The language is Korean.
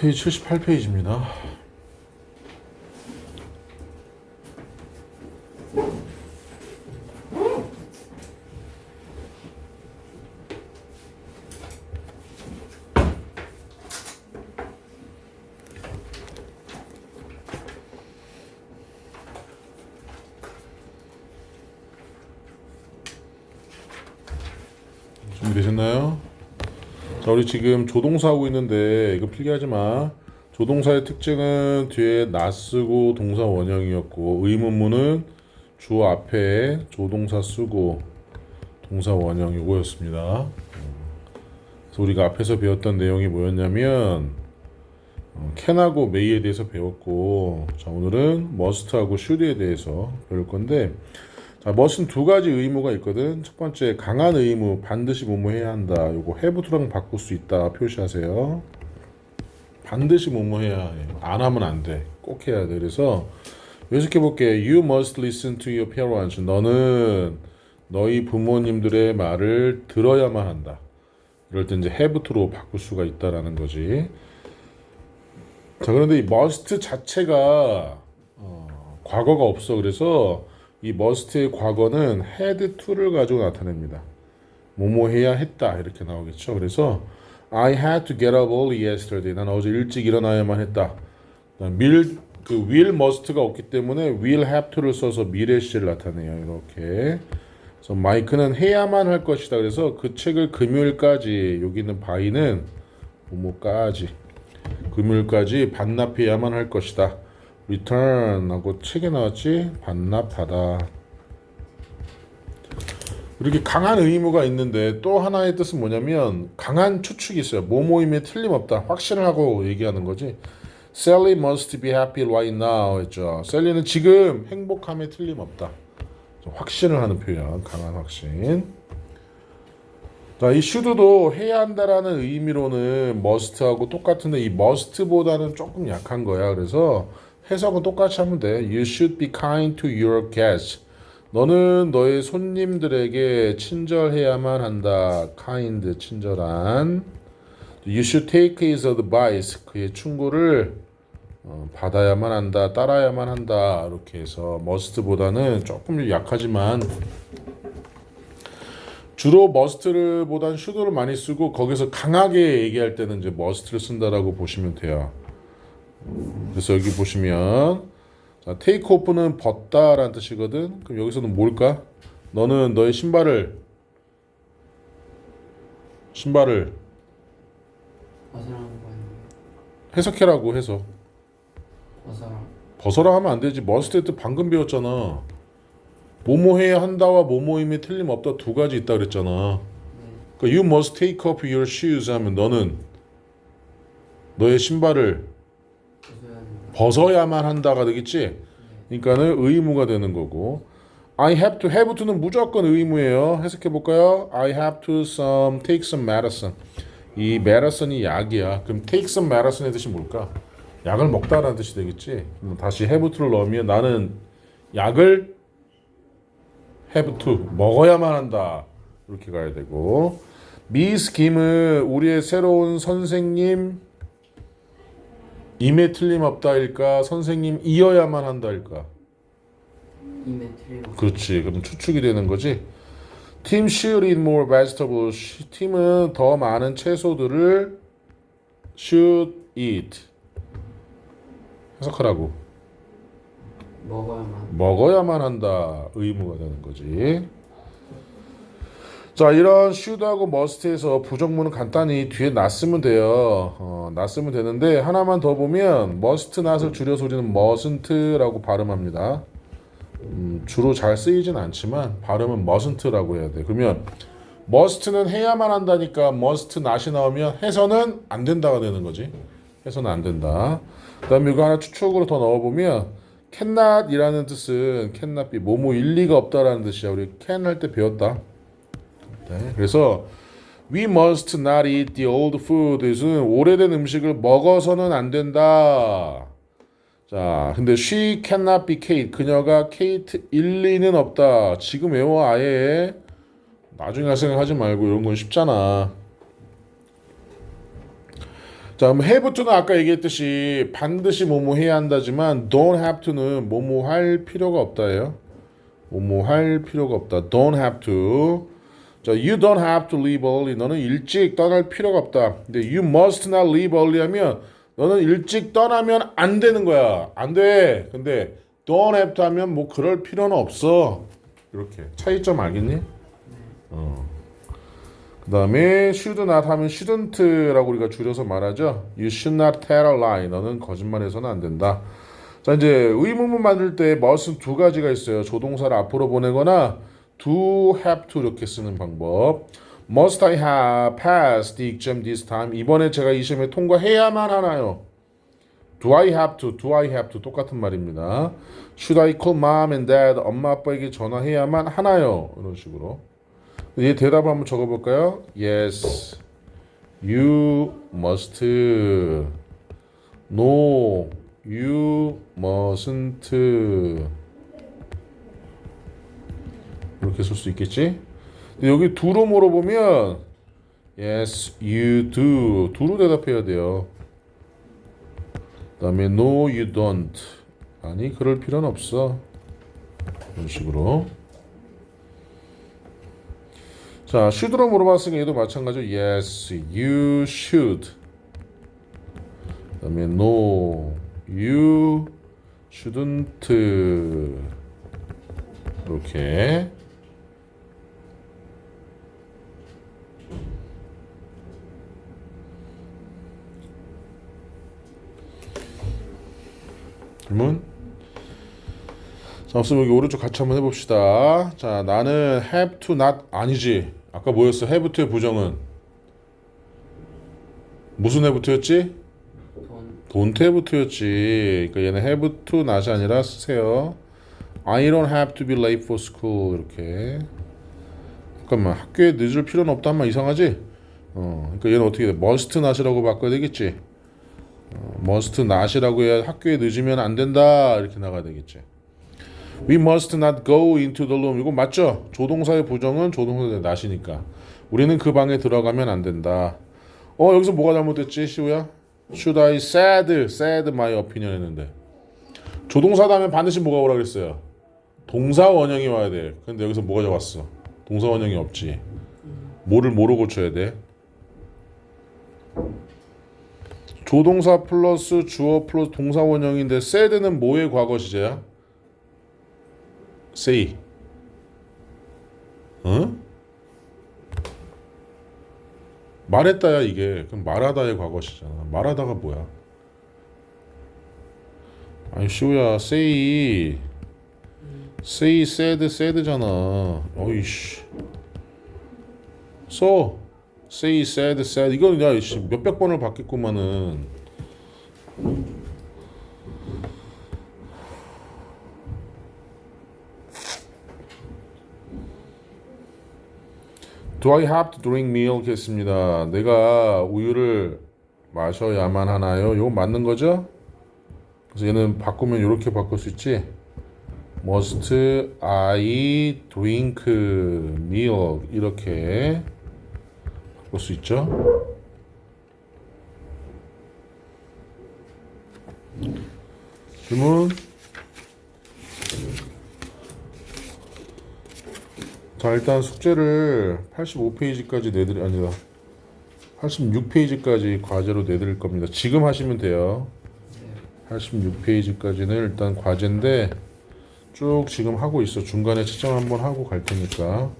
페이지 78페이지입니다. 준비되셨나요? 자, 우리 지금 조동사 하고 있는데 이거 필기하지 마. 조동사의 특징은 뒤에 나 쓰고 동사 원형이었고 의문문은 주 앞에 조동사 쓰고 동사 원형 이거였습니다. 그래서 우리가 앞에서 배웠던 내용이 뭐였냐면 어, can하고 may에 대해서 배웠고 자 오늘은 must하고 should에 대해서 배울 건데 자, must는 두 가지 의무가 있거든. 첫 번째 강한 의무 반드시 뭐뭐 해야 한다. 요거 to랑 바꿀 수 있다 표시하세요. 반드시 뭐뭐 해야 해. 안 하면 안 돼. 꼭 해야 돼. 그래서 요식해 볼게. You must listen to your parents. 너는 너희 부모님들의 말을 들어야만 한다. 이럴 때 이제 to로 바꿀 수가 있다라는 거지. 자, 그런데 이 must 자체가 어, 과거가 없어. 그래서 이 must의 과거는 had to를 가지고 나타냅니다. 뭐뭐 해야 했다 이렇게 나오겠죠. 그래서 I had to get up early yesterday. 난 어제 일찍 일어나야만 했다. 밀, 그 will must가 없기 때문에 will have to를 써서 미래 시를 나타내요. 이렇게. 그래서 마이크는 해야만 할 것이다. 그래서 그 책을 금요일까지 여기 있는 바이는 뭐뭐까지 금요일까지 반납해야만 할 것이다. Return하고 책에 나왔지 반납하다. 이렇게 강한 의무가 있는데 또 하나의 뜻은 뭐냐면 강한 추측이 있어요. 뭐뭐임에 틀림없다. 확신을 하고 얘기하는 거지. Sally must be happy right now 했죠. 셀리는 지금 행복함에 틀림없다. 좀 확신을 하는 표현, 강한 확신. 자, 이 should도 해야 한다라는 의미로는 must하고 똑같은데 이 must보다는 조금 약한 거야. 그래서 해석은 똑같이 하면 돼. You should be kind to your guests. 너는 너의 손님들에게 친절해야만 한다. kind, 친절한. You should take his advice. 그의 충고를 어, 받아야만 한다. 따라야만 한다. 이렇게 해서 must보다는 조금 약하지만 주로 must를 보단 should를 많이 쓰고 거기서 강하게 얘기할 때는 이제 must를 쓴다라고 보시면 돼요. 그래서 여기 보시면 자, take off는 벗다라는 뜻이거든. 그럼 여기서는 뭘까? 너는 너의 신발을 신발을 벗으라는 거 아니에요? 해석해라고 해서 벗어라. 벗어라 하면 안 되지. 머스트 때 방금 배웠잖아. 뭐뭐 해야 한다와 뭐뭐임이 틀림없다 두 가지 있다 그랬잖아. 그러니까 you must take off your shoes 하면 너는 너의 신발을 벗어야만 한다가 되겠지. 그러니까는 의무가 되는 거고. I have to have to는 무조건 의무예요. 해석해 볼까요? I have to some take some medicine. 이 medicine이 약이야. 그럼 take some medicine의 뜻이 뭘까? 약을 먹다라는 뜻이 되겠지. 그럼 다시 have to를 넣으면 나는 약을 have to 먹어야만 한다. 이렇게 가야 되고. Miss Kim은 우리의 새로운 선생님 임에 틀림없다일까 선생님 이어야만 한다일까? 임에 틀림없어. 그렇지. 그럼 추측이 되는 거지? 팀 should eat more vegetables. 팀은 더 많은 채소들을 should eat. 해석하라고. 먹어야만. 먹어야만 한다. 의무가 되는 거지 자 이런 should하고 must에서 부정문은 간단히 뒤에 놨으면 돼요. 어, 놨으면 되는데 하나만 더 보면 must not을 줄여서 우리는 mustn't라고 발음합니다. 음, 주로 잘 쓰이진 않지만 발음은 mustn't라고 해야 돼. 그러면 must는 해야만 한다니까 must not이 나오면 해서는 안 된다가 되는 거지. 해서는 안 된다. 그 다음에 이거 하나 추측으로 더 넣어보면 cannot이라는 뜻은 be 뭐뭐 일리가 없다라는 뜻이야. 우리 can 할때 배웠다 네, 그래서 we must not eat the old food. 은 오래된 음식을 먹어서는 안 된다. 자, 근데 she cannot be Kate. 그녀가 Kate 일리는 없다. 지금 외워 아예. 나중에 할 생각하지 말고 이런 건 쉽잖아. 자, 그럼 have to는 아까 얘기했듯이 반드시 뭐뭐 해야 한다지만 don't have to는 뭐뭐 할 필요가 없다예요. 뭐뭐 할 필요가 없다. don't have to. 자, you don't have to leave early. 너는 일찍 떠날 필요가 없다. 근데 you must not leave early 하면 너는 일찍 떠나면 안 되는 거야. 안 돼. 근데 don't have to 하면 뭐 그럴 필요는 없어. 이렇게 차이점 알겠니? 어. 그 다음에 should not 하면 shouldn't라고 우리가 줄여서 말하죠. You should not tell a lie. 너는 거짓말해서는 안 된다. 자 이제 의문문 만들 때 must는 두 가지가 있어요. 조동사를 앞으로 보내거나 do have to 이렇게 쓰는 방법. Must I have passed the exam this time? 이번에 제가 이 시험에 통과해야만 하나요? Do I have to? Do I have to? 똑같은 말입니다. Should I call mom and dad? 엄마 아빠에게 전화해야만 하나요? 이런 식으로. 얘 대답 한번 적어볼까요? Yes, you must. No, you mustn't. 이렇게 쓸 수 있겠지? 여기 do로 물어보면 Yes, you do. do로 대답해야 돼요. 그다음에 No, you don't. 아니 그럴 필요는 없어. 이런 식으로. 자, should로 물어봤으니까 얘도 마찬가지로 yes, you should. 그다음에 no, you shouldn't. 이렇게. 없으면 여기 오른쪽 같이 한번 해봅시다. 자, 나는 have to not 아니지. 아까 뭐였어? have to의 부정은 무슨 have to였지? 돈 don't have to였지. 그러니까 얘는 have to not이 아니라 쓰세요. I don't have to be late for school 이렇게. 잠깐만 학교에 늦을 필요는 없다 하면 이상하지? 어, 그러니까 얘는 어떻게 돼? must not이라고 바꿔야 되겠지. 어, must not이라고 해야 학교에 늦으면 안 된다 이렇게 나가야 되겠지. We must not go into the room. 이거 맞죠? 조동사의 부정은 조동사의 not이니까. 우리는 그 방에 들어가면 안 된다. 어 여기서 뭐가 잘못됐지 시우야? Should I said said my opinion 했는데 조동사 다음에 반드시 뭐가 오라 그랬어요? 동사 원형이 와야 돼. 근데 여기서 뭐가 잡았어? 동사 원형이 없지. 뭐를 뭐로 고쳐야 돼? 조동사 플러스 주어 플러스 동사 원형인데 said는 뭐의 과거 시제야? Say. 어? 말했다야 이게. 그럼 말하다의 과거 시잖아. 말하다가 뭐야? 아니 시우야 say say said said잖아. 어이씨. 써. say said said 이건 야 씨, 몇백 번을 받겠구만은. Do I have to drink milk 했습니다. 내가 우유를 마셔야만 하나요? 이거 맞는 거죠? 그래서 얘는 바꾸면 이렇게 바꿀 수 있지. Must I drink milk 이렇게 바꿀 수 있죠. 질문. 자 일단 숙제를 85페이지까지 내드리 아니다 86페이지까지 과제로 내드릴 겁니다. 지금 하시면 돼요. 86페이지까지는 일단 과제인데 쭉 지금 하고 있어. 중간에 채점 한번 하고 갈 테니까